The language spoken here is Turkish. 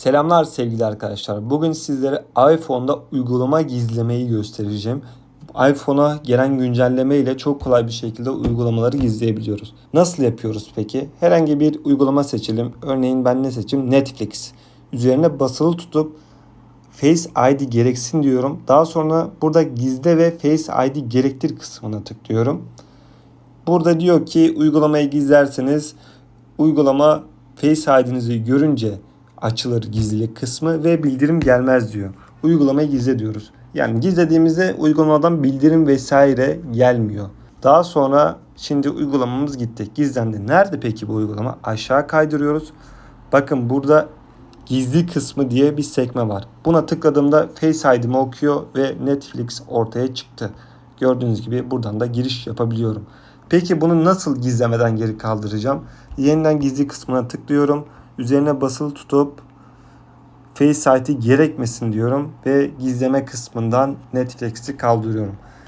Selamlar sevgili arkadaşlar. Bugün sizlere iPhone'da uygulama gizlemeyi göstereceğim. iPhone'a gelen güncelleme ile çok kolay bir şekilde uygulamaları gizleyebiliyoruz. Nasıl yapıyoruz peki? Herhangi bir uygulama seçelim. Örneğin ben ne seçeyim? Netflix. Üzerine basılı tutup Face ID gereksin diyorum. Daha sonra burada gizle ve Face ID gerektir kısmına tıklıyorum. Burada diyor ki uygulamayı gizlerseniz uygulama Face ID'nizi görünce açılır gizli kısmı ve bildirim gelmez diyor. Uygulamayı gizle diyoruz. Yani gizlediğimizde uygulamadan bildirim vesaire gelmiyor. Daha sonra şimdi uygulamamız gitti. Gizlendi. Nerede peki bu uygulama? Aşağı kaydırıyoruz. Bakın burada gizli kısmı diye bir sekme var. Buna tıkladığımda Face ID'mi okuyor ve Netflix ortaya çıktı. Gördüğünüz gibi buradan da giriş yapabiliyorum. Peki bunu nasıl gizlemeden geri kaldıracağım? Yeniden gizli kısmına tıklıyorum. Üzerine basılı tutup Face ID gerekmesin diyorum ve gizleme kısmından Netflix'i kaldırıyorum.